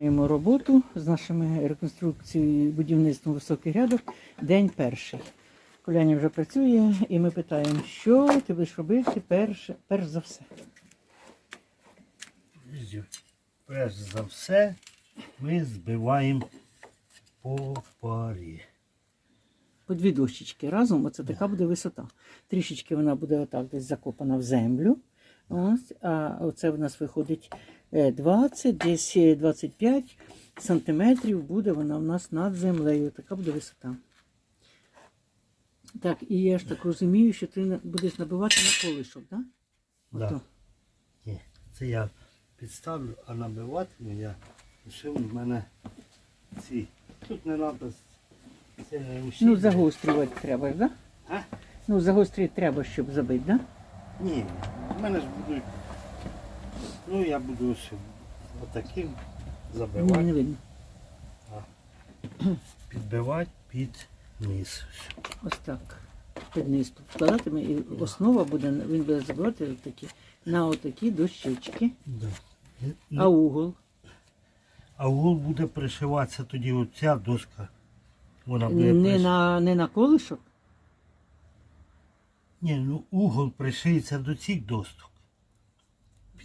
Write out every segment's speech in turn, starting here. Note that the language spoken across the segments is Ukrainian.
Маємо роботу з нашими реконструкцією будівництвом високих рядок. День перший. Коляня вже працює, і ми питаємо, що ти будеш робити перш, перш за все. Перш за все ми збиваємо по парі. По дві дощечки разом, оце така буде висота. Трішечки вона буде отак десь закопана в землю. Ось, а оце в нас виходить 20, десь е, 25 сантиметрів буде вона в нас над землею. Така буде висота. Так, і я ж так розумію, що ти будеш набивати на колишок, так? Да. Ото. Ні, це я підставлю, а набиватиму я лишив у мене ці. Тут не треба. Це не усі. Ну, загострювати треба, так? Да? А? Ну, загострювати треба, щоб забити, так? Да? Ні, в мене ж будуть. Ну я буду ось отаким забивати, не видно. підбивати під низ. Ось так. Під низ вкладатиме, і основа буде, він буде забивати такі, на отакі дощечки. Да. А угол? А угол буде пришиватися тоді оця доска. Вона буде Не приш- на, не на колишок? Ні, ну угол пришиється до цих досток.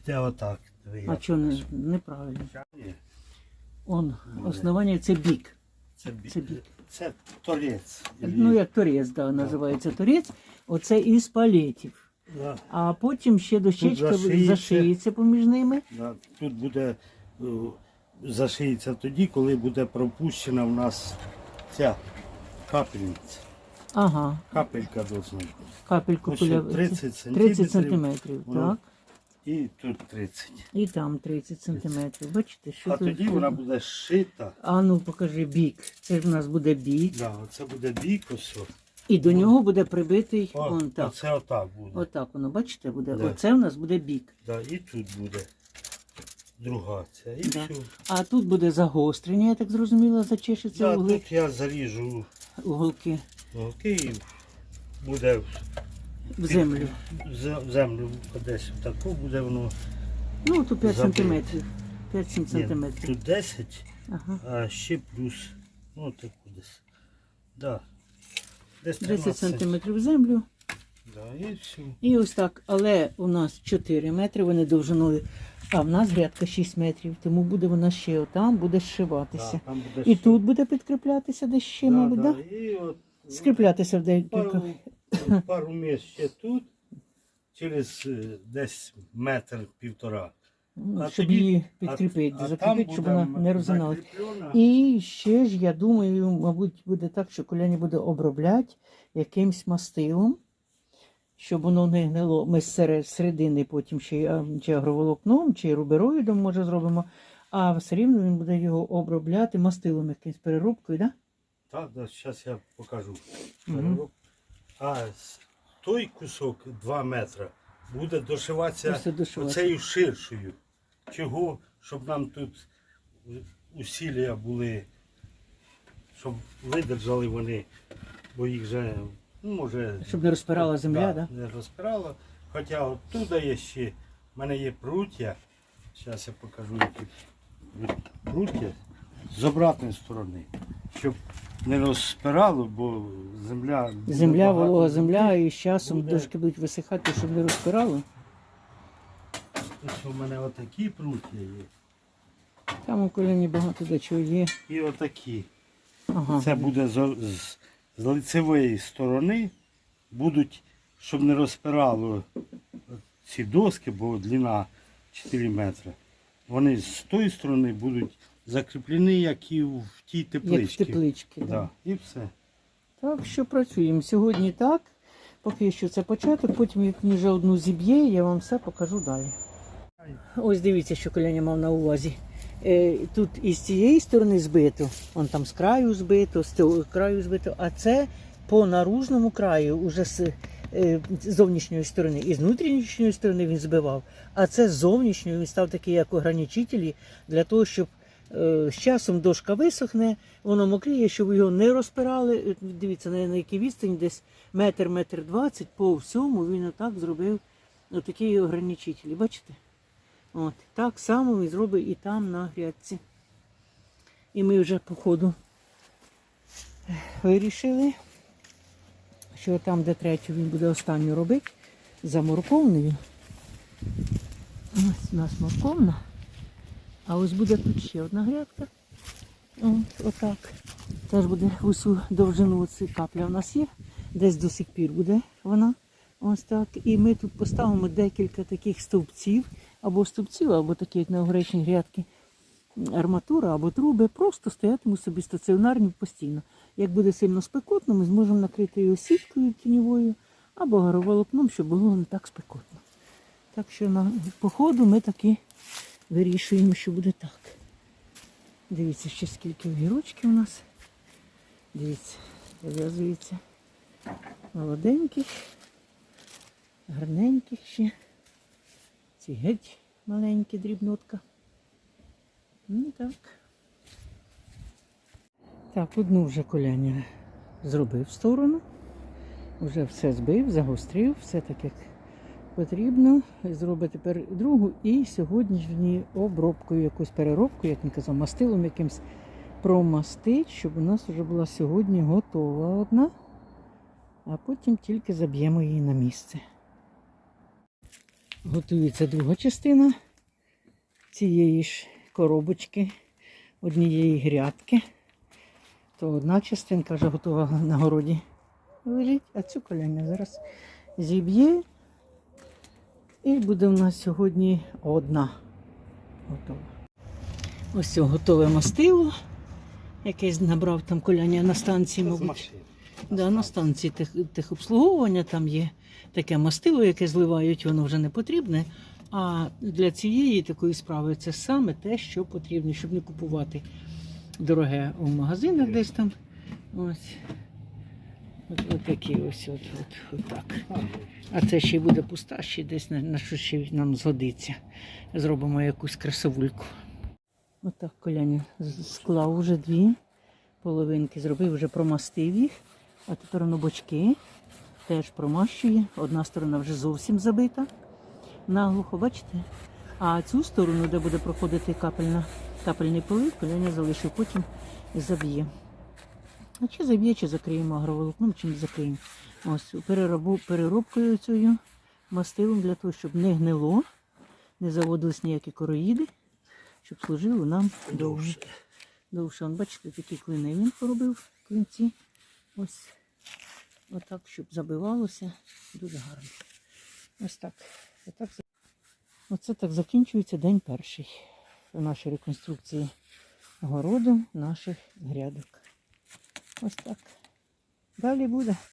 Піде отак. А чого не, неправильно? Он, основання це бік. Це, бі- Це бік. це торець. Ну, як торець, да, називається торець. Оце із палетів. Да, А потім ще дощечка зашиється. зашиється поміж ними. да. Тут буде е, зашиється тоді, коли буде пропущена в нас ця капельниця. Ага, Капелька должна капельку Ось поля- 30 30 сантиметрів. сантиметрів, Воно- так. І тут 30. І там 30 сантиметрів. Бачите, що А тут тоді вона буде шита. А ну покажи бік. Це ж в нас буде бік. Да, це буде бік ось. І до нього буде прибитий О, он так. Оце отак буде. Отак воно, бачите, буде. Да. Оце в нас буде бік. Да, і тут буде друга ця. І Да. все. А тут буде загострення, я так зрозуміла, зачешеться Да, угли, тут я заріжу уголки голки і буде в землю. в землю десь таку буде воно. Ну, тут 5 Забито. сантиметрів. 5-7 Ні, сантиметрів. тут 10, Ага. а ще плюс. Ну таку десь. Да. Десь 10 сантиметрів в землю. Да, і все. І ось так. Але у нас 4 метри, вони довжиною. А в нас грядка 6 метрів, тому буде вона ще отам, буде зшиватися. Да, там буде І ще- тут буде підкріплятися десь ще, да, мабуть, да, так? І от Скріплятися в декілька. Пару, пару місць ще тут, через е, десь метр півтора. Ну, А щоб тоді- її підкріпити, а закріпити, там щоб буде вона не розгиналась. закріплена. І ще ж, я думаю, мабуть, буде так, що коляні буде обробляти якимсь мастилом, щоб воно не гнило. Ми з середини потім ще а, чи агроволокном, чи рубероїдом, може, зробимо. А все рівно він буде його обробляти мастилом якимось переробкою, да? Так, да, зараз я покажу. Мгм. А той кусок 2 метри буде дошиватися оцею ширшою. Чого? Щоб нам тут усілля були, щоб видержали вони, бо їх же, ну, може. Щоб не розпирала земля, да? Не розпирала. Хоча от тут є ще, в мене є пруття. Зараз я покажу, які пруття з обратної сторони. Щоб не розпирало, бо земля. Земля, волога земля, і з часом буде. дошки будуть висихати, щоб не розпирало. Ось у мене отакі пруття є. Там у коляні багато до чого є. І отакі. Ага. Це буде з, з, з лицевої сторони, будуть, щоб не розпирало ці доски, бо длина 4 метри. Вони з тої сторони будуть закріплені, як і в тій Як в тепличці. Да. Да. І все. Так що працюємо. Сьогодні так. Поки що це початок, потім як він вже одну зіб'є, я вам все покажу далі. Ось дивіться, що коляня мав на увазі. Е, тут із цієї сторони збито, он там з краю збито, з цього краю збито, а це по наружному краю, уже з е, зовнішньої сторони. І з внутрішньої сторони він збивав, а це з зовнішньої він став такий, як ограничителі, для того, щоб з часом дошка висохне, воно мокріє, щоб його не розпирали. Е, Дивіться, на, якій відстані десь метр, метр двадцять по всьому він отак зробив отакі ограничителі. Бачите? От, так само він зробить і там на грядці. І ми вже по ходу вирішили, що там, де третю він буде останню робити, за морковною. У нас морковна. А ось буде тут ще одна грядка. От, отак. Теж буде в усю довжину оці капля у нас є. Десь до сих пір буде вона. Ось так. І ми тут поставимо декілька таких стовпців, або стовпців, або такі, як на огречні грядки, арматура або труби, просто стоятимуть собі стаціонарні постійно. Як буде сильно спекотно, ми зможемо накрити його сіткою тіньовою або гороволокном, щоб було не так спекотно. Так що на походу ми таки вирішуємо, що буде так. Дивіться, ще скільки огірочків у нас. Дивіться, зав'язується молоденьких, гарненьких ще. Ці геть маленькі дрібнотка. Ну так. Так, одну вже коляня зробив в сторону. Вже все збив, загострив, все так як потрібно. Зробить тепер другу і сьогоднішню обробкою, якусь переробку, як він казав, мастилом якимсь промастить, щоб у нас вже була сьогодні готова одна, а потім тільки заб'ємо її на місце. Готується друга частина цієї ж коробочки, однієї грядки. То одна частинка вже готова на городі лежить, а цю коляня зараз зіб'є. І буде в нас сьогодні одна готова. Ось це готове мастило. Якесь набрав там коляня на станції, мабуть. Да, на станції тех, техобслуговування там є таке мастило, яке зливають, воно вже не потрібне. А для цієї такої справи це саме те, що потрібно, щоб не купувати дороге у магазинах десь там. Ось. От, от такі ось от, от, от так. А це ще й буде пуста, ще десь на, на що ще нам згодиться. Зробимо якусь красовульку. Отак коляня з- склав вже дві половинки, зробив, вже промастив їх. А тепер воно бочки теж промащує. Одна сторона вже зовсім забита. Наглухо, бачите? А цю сторону, де буде проходити капельна, капельний полив, коляня залишив, потім заб'є. А чи заб'є, чи закриємо агроволокном, чи не закриємо. Ось переробу, переробкою цією мастилом для того, щоб не гнило, не заводились ніякі короїди, щоб служило нам довше. Довше, он, бачите, такі клини він поробив клинці. Ось отак, щоб забивалося. Дуже гарно. Ось так. Отак. Оце так закінчується день перший у нашій реконструкції городу наших грядок. Ось так. Далі буде.